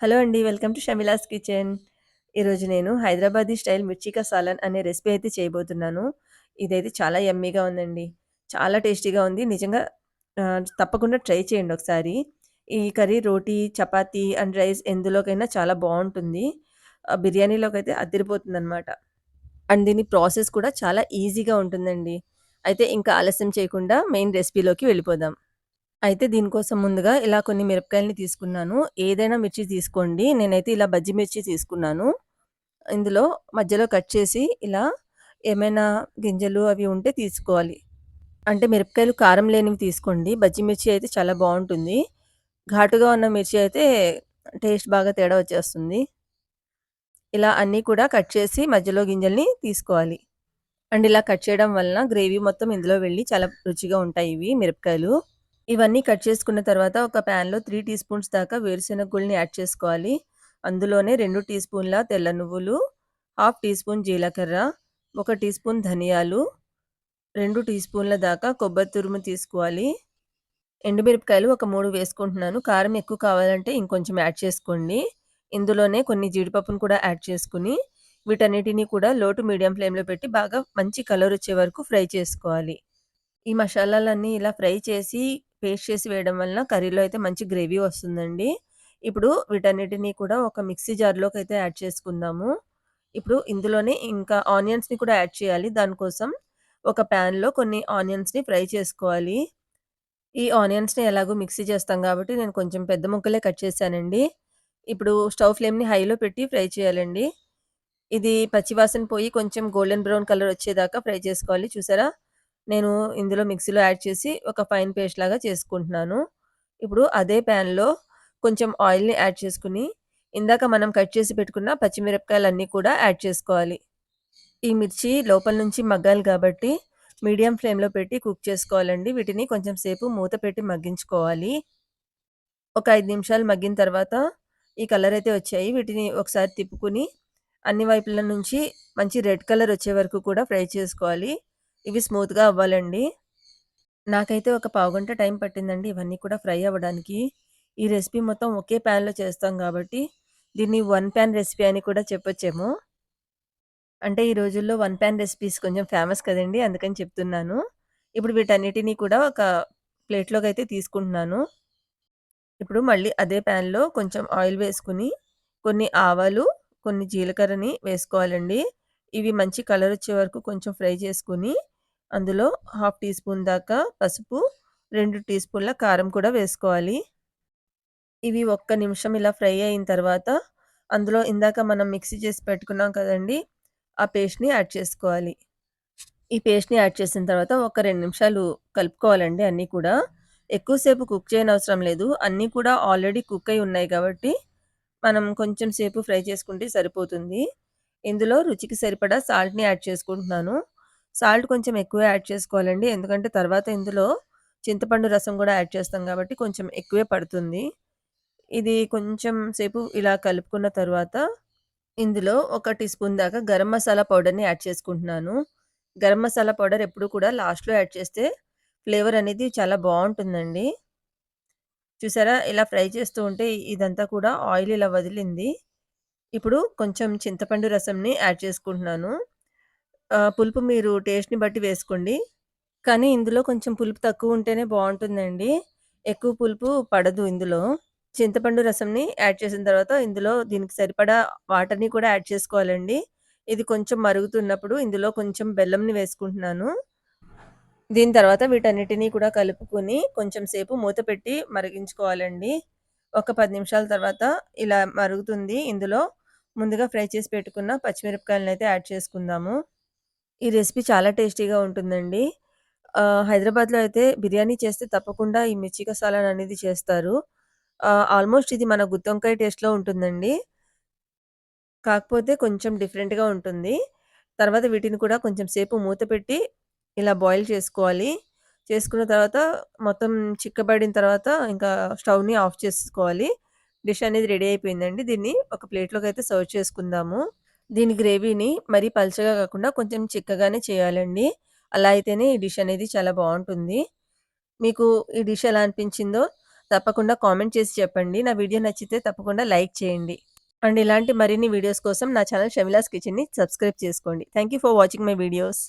Hello అండి. Welcome to Shamila's kitchen. ఈరోజు నేను హైదరాబాదీ స్టైల్ మిర్చికా సాలన్ అనే రెసిపీ అయితే చేయబోతున్నాను. ఇదైతే చాలా ఎమ్మీగా ఉందండి. చాలా టేస్టీగా ఉంది. నిజంగా తప్పకుండా ట్రై చేయండి ఒకసారి. ఈ curry roti, chapati and rice ఎందులోకైనా చాలా బాగుంటుంది బిర్యానీలోకి అయితే బిర్యానీలోకైతే అదిరిపోతుందనమాట. అండ్ దీని ప్రాసెస్ కూడా చాలా ఈజీగా ఉంటుందండి. అయితే ఇంకా ఆలస్యం చేయకుండా మెయిన్ రెసిపీలోకి వెళ్ళిపోదాం. అయితే దీనికోసం ముందుగా ఇలా కొన్ని మిరపకాయలని తీసుకున్నాను. ఏదైనా మిర్చి తీసుకోండి. నేనైతే ఇలా బజ్జి మిర్చి తీసుకున్నాను. ఇందులో మధ్యలో కట్ చేసి ఇలా ఏమైనా గింజలు అవి ఉంటే తీసుకోవాలి. అంటే మిరపకాయలు కారం లేనివి తీసుకోండి. బజ్జి మిర్చి అయితే చాలా బాగుంటుంది ఘాటుగా ఉన్న మిర్చి అయితే టేస్ట్ బాగా తేడా వచ్చేస్తుంది. ఇలా అన్నీ కూడా కట్ చేసి మధ్యలో గింజల్ని తీసుకోవాలి. అండ్ ఇలా కట్ చేయడం వలన గ్రేవీ మొత్తం ఇందులో వెళ్ళి చాలా రుచిగా ఉంటాయి ఇవి మిరపకాయలు. ఇవన్నీ కట్ చేసుకున్న తర్వాత ఒక ప్యాన్‌లో త్రీ టీ స్పూన్స్ దాకా వేరుశెనగ గుళ్ళని యాడ్ చేసుకోవాలి. అందులోనే రెండు టీ స్పూన్ల తెల్ల నువ్వులు, హాఫ్ టీ స్పూన్ జీలకర్ర, ఒక టీ స్పూన్ ధనియాలు, రెండు టీ స్పూన్ల దాకా కొబ్బరి తురుము తీసుకోవాలి. ఎండుమిరపకాయలు ఒక మూడు వేసుకుంటున్నాను. కారం ఎక్కువ కావాలంటే ఇంకొంచెం యాడ్ చేసుకోండి. ఇందులోనే కొన్ని జీడిపప్పును కూడా యాడ్ చేసుకుని వీటన్నిటిని కూడా లో టు మీడియం ఫ్లేమ్‌లో పెట్టి బాగా మంచి కలర్ వచ్చే వరకు ఫ్రై చేసుకోవాలి. ఈ మసాలాలన్నీ ఇలా ఫ్రై చేసి, పేస్ట్ చేసి వేయడం వలన కర్రీలో అయితే మంచి గ్రేవీ వస్తుందండి. ఇప్పుడు వీటన్నిటిని కూడా ఒక మిక్సీ జార్లోకి అయితే యాడ్ చేసుకుందాము. ఇప్పుడు ఇందులోనే ఇంకా ఆనియన్స్‌ని కూడా యాడ్ చేయాలి. దానికోసం ఒక ప్యాన్‌లో కొన్ని ఆనియన్స్‌ని ఫ్రై చేసుకోవాలి. ఈ ఆనియన్స్‌ని ఎలాగో మిక్సీ చేస్తాం కాబట్టి నేను కొంచెం పెద్ద ముక్కలే కట్ చేశానండి. ఇప్పుడు స్టవ్ ఫ్లేమ్‌ని హైలో పెట్టి ఫ్రై చేయాలండి. ఇది పచ్చివాసన పోయి కొంచెం గోల్డెన్ బ్రౌన్ కలర్ వచ్చేదాకా ఫ్రై చేసుకోవాలి. చూసారా? నేను ఇందులో మిక్సీలో యాడ్ చేసి ఒక ఫైన్ పేస్ట్ లాగా చేసుకుంటున్నాను. ఇప్పుడు అదే ప్యాన్‌లో కొంచెం ఆయిల్‌ని యాడ్ చేసుకుని ఇందాక మనం కట్ చేసి పెట్టుకున్న పచ్చిమిరపకాయలన్నీ కూడా యాడ్ చేసుకోవాలి. ఈ మిర్చి లోపల నుంచి మగ్గాలి కాబట్టి మీడియం ఫ్లేమ్‌లో పెట్టి కుక్ చేసుకోవాలండి. వీటిని కొంచెం సేపు మూత పెట్టి మగ్గించుకోవాలి. ఒక ఐదు నిమిషాలు మగ్గిన తర్వాత ఈ కలర్ అయితే వచ్చాయి. వీటిని ఒకసారి తిప్పుకుని అన్ని వైపుల నుంచి మంచి రెడ్ కలర్ వచ్చే వరకు కూడా ఫ్రై చేసుకోవాలి. ఇవి స్మూత్‌గా అవ్వాలండి. నాకైతే ఒక పావుగంట టైం పట్టిందండి ఇవన్నీ కూడా ఫ్రై అవ్వడానికి. ఈ రెసిపీ మొత్తం ఒకే ప్యాన్‌లో చేస్తాం కాబట్టి దీన్ని వన్ ప్యాన్ రెసిపీ అని కూడా చెప్పొచ్చేమో. అంటే ఈ రోజుల్లో వన్ పాన్ రెసిపీస్ కొంచెం ఫేమస్ కదండి అందుకని చెప్తున్నాను. ఇప్పుడు వీటన్నిటిని కూడా ఒక ప్లేట్‌లోకైతే తీసుకుంటున్నాను. ఇప్పుడు మళ్ళీ అదే ప్యాన్‌లో కొంచెం ఆయిల్ వేసుకొని, కొన్ని ఆవాలు, కొన్ని జీలకర్రని వేసుకోవాలండి. ఇవి మంచి కలర్ వచ్చే వరకు కొంచెం ఫ్రై చేసుకుని అందులో హాఫ్ టీ స్పూన్ దాకా పసుపు, రెండు టీ స్పూన్ల కారం కూడా వేసుకోవాలి. ఇవి ఒక్క నిమిషం ఇలా ఫ్రై అయిన తర్వాత, అందులో ఇందాక మనం మిక్సీ చేసి పెట్టుకున్నాం కదండీ! ఆ పేస్ట్‌ని యాడ్ చేసుకోవాలి. ఈ పేస్ట్‌ని యాడ్ చేసిన తర్వాత ఒక రెండు నిమిషాలు కలుపుకోవాలండి అన్నీ కూడా. ఎక్కువసేపు కుక్ కుక్ చేయనవసరం లేదు. అన్నీ కూడా ఆల్రెడీ కుక్ అయి ఉన్నాయి కాబట్టి, మనం కొంచెం సేపు ఫ్రై చేసుకుంటే సరిపోతుంది. ఇందులో రుచికి సరిపడా సాల్ట్‌ని యాడ్ చేసుకుంటున్నాను. సాల్ట్ కొంచెం ఎక్కువే యాడ్ చేసుకోవాలండి. ఎందుకంటే తర్వాత ఇందులో చింతపండు రసం కూడా యాడ్ చేస్తాం కాబట్టి కొంచెం ఎక్కువే పడుతుంది. ఇది కొంచెం సేపు ఇలా కలుపుకున్న తర్వాత, ఇందులో ఒక టీ స్పూన్ దాకా గరం మసాలా పౌడర్‌ని యాడ్ చేసుకుంటున్నాను. గరం మసాలా పౌడర్ ఎప్పుడు కూడా లాస్ట్‌లో యాడ్ చేస్తే ఫ్లేవర్ అనేది చాలా బాగుంటుందండి చూసారా? ఇలా ఫ్రై చేస్తూ ఉంటే ఇదంతా కూడా ఆయిల్ ఇలా వదిలింది. ఇప్పుడు కొంచెం చింతపండు రసంని యాడ్ చేసుకుంటున్నాను. పులుపు మీరు టేస్ట్‌ని బట్టి వేసుకోండి. కానీ ఇందులో కొంచెం పులుపు తక్కువ ఉంటేనే బాగుంటుందండి ఎక్కువ పులుపు పడదు ఇందులో. చింతపండు రసంని యాడ్ చేసిన తర్వాత ఇందులో దీనికి సరిపడా వాటర్‌ని కూడా యాడ్ చేసుకోవాలండి. ఇది కొంచెం మరుగుతున్నప్పుడు ఇందులో కొంచెం బెల్లంని వేసుకుంటున్నాను. దీని తర్వాత వీటన్నిటిని కూడా కలుపుకొని కొంచెం సేపు మూత పెట్టి మరిగించుకోవాలండి. ఒక పది నిమిషాల తర్వాత ఇలా మరుగుతుంది. ఇందులో ముందుగా ఫ్రై చేసి పెట్టుకున్న పచ్చిమిరపకాయలనైతే యాడ్ చేసుకుందాము. ఈ రెసిపీ చాలా టేస్టీగా ఉంటుందండి. ఆహ్, హైదరాబాద్‌లో అయితే బిర్యానీ చేస్తే తప్పకుండా ఈ మిర్చి కసాలాన్ అనేది చేస్తారు. ఆహ్, ఆల్మోస్ట్ ఇది మన గుత్తొంకాయ టేస్ట్‌లో ఉంటుందండి. కాకపోతే కొంచెం డిఫరెంట్‌గా ఉంటుంది. తర్వాత వీటిని కూడా కొంచెం సేపు మూత పెట్టి ఇలా బాయిల్ చేసుకోవాలి. చేసుకున్న తర్వాత మొత్తం చిక్కబడిన తర్వాత ఇంకా స్టవ్‌ని ఆఫ్ చేసుకోవాలి. డిష్ అనేది రెడీ అయిపోయిందండి. దీన్ని ఒక ప్లేట్‌లోకైతే సర్వ్ చేసుకుందాము. దీని గ్రేవీని మరీ పల్చగా కాకుండా కొంచెం చిక్కగానే చేయాలండి. అలా అయితేనే ఈ డిష్ అనేది చాలా బాగుంటుంది మీకు ఈ డిష్ ఎలా అనిపించిందో తప్పకుండా కామెంట్ చేసి చెప్పండి. నా వీడియో నచ్చితే తప్పకుండా లైక్ చేయండి. అండ్ ఇలాంటి మరిన్ని వీడియోస్ కోసం నా ఛానల్ షమిలాస్ కిచెన్‌ని సబ్స్క్రైబ్ చేసుకోండి. Thank you for watching my videos.